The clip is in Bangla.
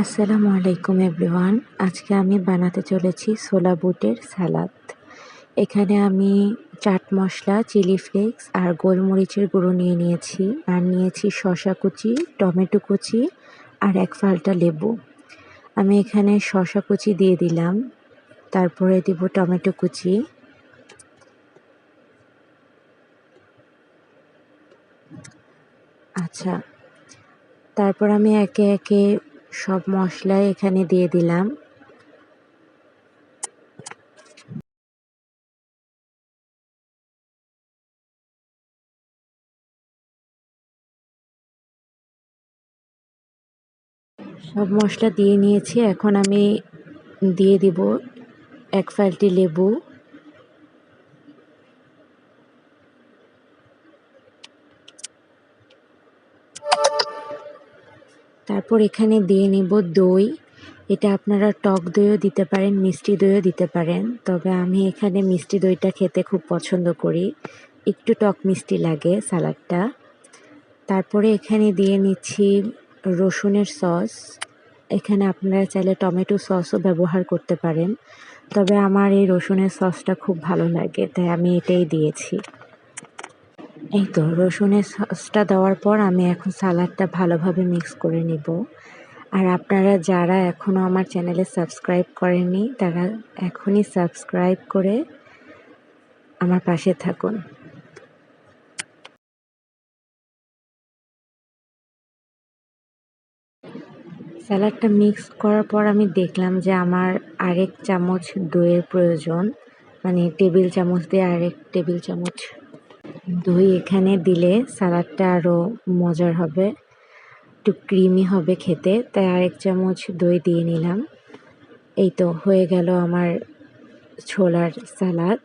আসসালামু আলাইকুম এভরিওয়ান। আজকে আমি বানাতে চলেছি ছোলা বুটের সালাদ। এখানে আমি চাট মশলা, চিলি ফ্লেক্স আর গোলমরিচের গুঁড়ো নিয়ে নিয়েছি আর নিয়েছি শসা কুচি, টমেটো কুচি আর এক ফালটা লেবু। আমি এখানে শসা কুচি দিয়ে দিলাম, তারপরে দিব টমেটো কুচি। আচ্ছা তারপর আমি একে একে সব মশলাই এখানে দিয়ে দিলাম। সব মশলা দিয়ে নিয়েছি, এখন আমি দিয়ে দিব এক ফালটি লেবু। তারপর এখানে দিয়ে নেব দই। এটা আপনারা টক দইও দিতে পারেন, মিষ্টি দইও দিতে পারেন। তবে আমি এখানে মিষ্টি দইটা খেতে খুব পছন্দ করি। একটু টক মিষ্টি লাগে সালাডটা। তারপরে এখানে দিয়ে নিচ্ছি রসুনের সস। এখানে আপনারা চাইলে টমেটো সসও ব্যবহার করতে পারেন। তবে আমার এই রসুনের সসটা খুব ভালো লাগে, তাই আমি এটাই দিয়েছি। এই তো, রসুনের সসটা দেওয়ার পর আমি এখন সালাডটা ভালোভাবে মিক্স করে নিব। আর আপনারা যারা এখনও আমার চ্যানেলে সাবস্ক্রাইব করেননি, তারা এখনই সাবস্ক্রাইব করে আমার পাশে থাকুন। স্যালাডটা মিক্স করার পর আমি দেখলাম যে আমার আরেক চামচ দইয়ের প্রয়োজন। মানে টেবিল চামচ দিয়ে আরেক টেবিল চামচ দই এখানে দিলে সালাডটা আরও মজার হবে, একটু ক্রিমি হবে খেতে। তাই আরেক চামচ দই দিয়ে নিলাম। এই তো হয়ে গেল আমার ছোলার সালাদ।